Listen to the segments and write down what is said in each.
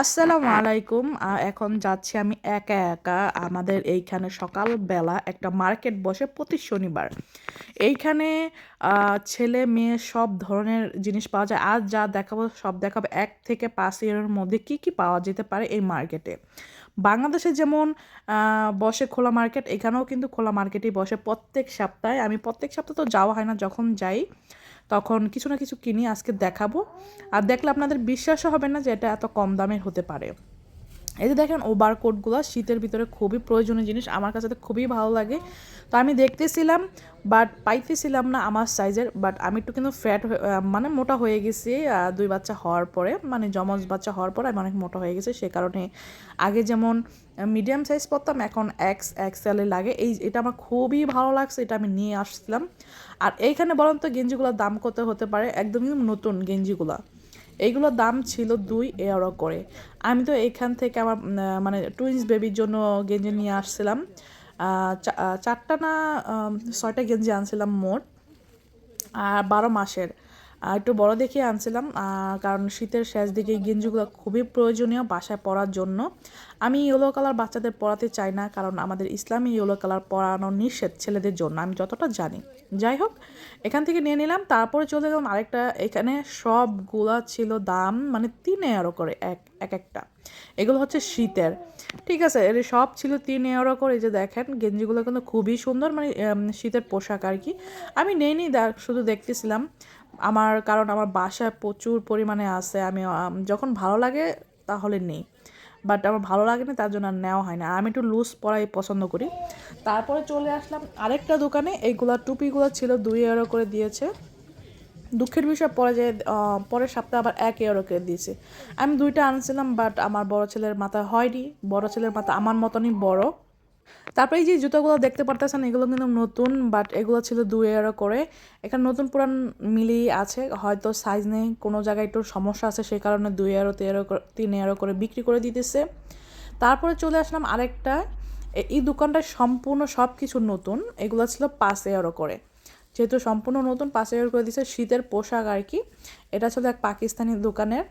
আসসালামু আলাইকুম। এখন যাচ্ছি আমি একা একা আমাদের এইখানে সকালবেলা একটা মার্কেট বসে প্রতি শনিবার। এইখানে ছেলে, মেয়ে সব ধরনের জিনিস পাওয়া যায়। আজ যা দেখাবো সব দেখাবো। এক থেকে পাঁচ ইয়ারের মধ্যে কি কি পাওয়া যেতে পারে এই মার্কেটে। বাংলাদেশে যেমন বসে খোলা মার্কেট, এখানেও কিন্তু খোলা মার্কেটই বসে প্রত্যেক সপ্তাহে। আমি প্রত্যেক সপ্তাহে তো যাওয়া হয় না। যখন যাই তখন কিছু না কিছু কিনি আজকে দেখাবো। আর দেখলে আপনাদের বিশ্বাসও হবে না যে এটা এত কম দামের হতে পারে। এই যে দেখেন ওভার কোটগুলো শীতের ভিতরে খুবই প্রয়োজনীয় জিনিস। আমার কাছে তো খুবই ভালো লাগে। তো আমি দেখতেছিলাম বাট পাইতেছিলাম না আমার সাইজের বাট আমি একটু কিন্তু ফ্যাট মানে মোটা হয়ে গেছি দুই বাচ্চা হওয়ার পরে মানে যমজ বাচ্চা হওয়ার পরে আমি অনেক মোটা হয়ে গেছি। সে কারণে আগে যেমন মিডিয়াম সাইজ পরতাম, এখন এক্স এক্সেলে লাগে। এই, এটা আমার খুবই ভালো লাগছে, এটা আমি নিয়ে আসছিলাম। আর এইখানে বলেন তো গেঞ্জিগুলোর দাম কত হতে পারে? একদমই নতুন গেঞ্জিগুলা। এইগুলোর দাম ছিল দুই এয়ারো করে। আমি তো এখান থেকে আমার মানে টুইন্স বেবির জন্য গেঞ্জি নিয়ে আসছিলাম। চারটা না ছয়টা গেঞ্জি আনছিলাম মোট। আর বারো মাসের। একটু বড় দেখে আনছিলাম কারণ শীতের শেষ দিকে গেঞ্জিগুলো খুবই প্রয়োজনীয় বাসায় পরার জন্য। আমি ইয়েলো কালার বাচ্চাদের পরাতে চাই না, কারণ আমাদের ইসলামে ইয়েলো কালার পরানো নিষেধ ছেলেদের জন্য, আমি যতটা জানি। যাই হোক, এখান থেকে নিয়ে নিলাম, তারপরে চলে গেলাম আরেকটা, এখানে সবগুলা ছিল দাম মানে তিন এগারো করে এক এক একটা। এগুলো হচ্ছে শীতের। ঠিক আছে, এর সব ছিল তিন এগারো করে যে দেখেন, গেঞ্জিগুলো কিন্তু খুবই সুন্দর মানে শীতের পোশাক আর কি। আমি নেই নি দেখ- শুধু দেখতেছিলাম। আমার, কারণ আমার বাসায় প্রচুর পরিমাণে আছে। আমি যখন ভালো লাগে তাহলে নেই। বাট আমার ভালো লাগে না তার জন্য আর নেওয়া হয় না। আমি একটু লুজ পরাই পছন্দ করি। তারপরে চলে আসলাম আরেকটা দোকানে। এইগুলা, টুপিগুলো ছিল দুই এগারো করে দিয়েছে। দুঃখের বিষয়, পরে যে পরের সপ্তাহে আবার এক ইউরো করে দিয়েছে। আমি দুইটা আনছিলাম, বাট আমার বড় ছেলের মাথায় হয়নি। বড় ছেলের মাথা আমার মতনই বড়। তারপরে এই যে জুতোগুলো দেখতে পারতেছেন, এগুলো কিন্তু নতুন বাট এগুলো ছিল দুই এরো করে। এখানে নতুন পুরান মিলিয়ে আছে, হয়তো সাইজ নেই, কোনো জায়গায় একটু সমস্যা আছে, সেই কারণে দুই এরো তেরো তিন এরো করে বিক্রি করে দিতেছে। তারপরে চলে আসলাম আরেকটা। এই দোকানটা সম্পূর্ণ সব কিছু নতুন, এগুলো ছিল পাঁচ এরো করে। যেহেতু সম্পূর্ণ নতুন, পাঁচ এরো করে দিচ্ছে শীতের পোশাক আর কি। এটা ছিল এক পাকিস্তানি দোকানের।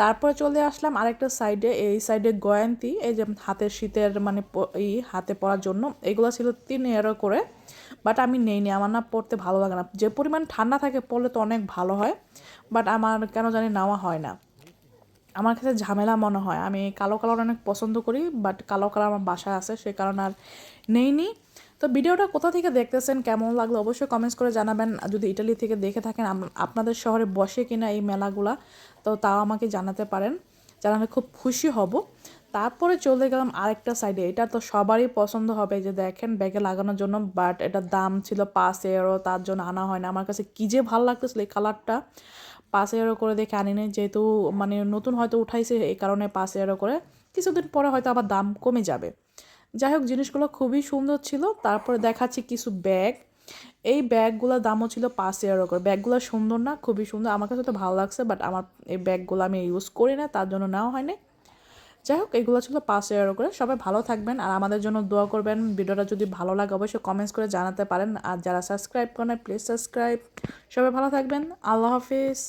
তারপরে চলে আসলাম আরেকটা সাইডে এই সাইডে গয়ান্তি, এই যে হাতের শীতের মানে এই হাতে পরার জন্য, এগুলো ছিল তিন এরো করে বাট আমি নেইনি, আমার না পড়তে ভালো লাগে না। যে পরিমাণ ঠান্ডা থাকে, পড়লে তো অনেক ভালো হয় বাট আমার কেন জানি নেওয়া হয় না। আমার কাছে ঝামেলা মনে হয়, আমি কালো কালার অনেক পছন্দ করি বাট কালো কালার আমার বাসায় আছে, সে কারণে আর নেইনি। তো ভিডিওটা কোথা থেকে দেখতেছেন, কেমন লাগল অবশ্যই কমেন্টস করে জানাবেন। যদি ইটালি থেকে দেখে থাকেন আপনাদের শহরে বসে কিনা এই মেলাগুলা, তো তাও আমাকে জানাতে পারেন। জানালে খুব খুশি হব। তারপরে চলে গেলাম আরেকটা সাইডে এটা তো সবারই পছন্দ হবে যে দেখেন ব্যাগে লাগানোর জন্য বাট এটার দাম ছিল পাঁচ এরো তার জন্য আনা হয় না। আমার কাছে কী যে ভালো লাগতেছিল এই কালারটা পাঁচ এরো করে দেখে আনি নাই যেহেতু মানে নতুন হয়তো উঠাইছে, এই কারণে পাঁচ এরো করে। কিছুদিন পরে হয়তো আবার দাম কমে যাবে। যাই হোক জিনিসগুলো খুবই সুন্দর ছিল। তারপরে দেখাচ্ছি কিছু ব্যাগ। এই ব্যাগগুলোর দামও ছিল পাঁচ এরো করে। ব্যাগগুলো সুন্দর না, খুবই সুন্দর। আমার কাছে তো ভালো লাগছে বাট আমার এই ব্যাগগুলো আমি ইউজ করি না, তার জন্য নেওয়া হয়নি। যাই হোক এগুলো ছিল পাঁচ এরো করে। সবাই ভালো থাকবেন আর আমাদের জন্য দোয়া করবেন। ভিডিওটা যদি ভালো লাগে, অবশ্যই কমেন্টস করে জানাতে পারেন। আর যারা সাবস্ক্রাইব করেন প্লিজ সাবস্ক্রাইব সবাই ভালো থাকবেন। আল্লাহ হাফিজ।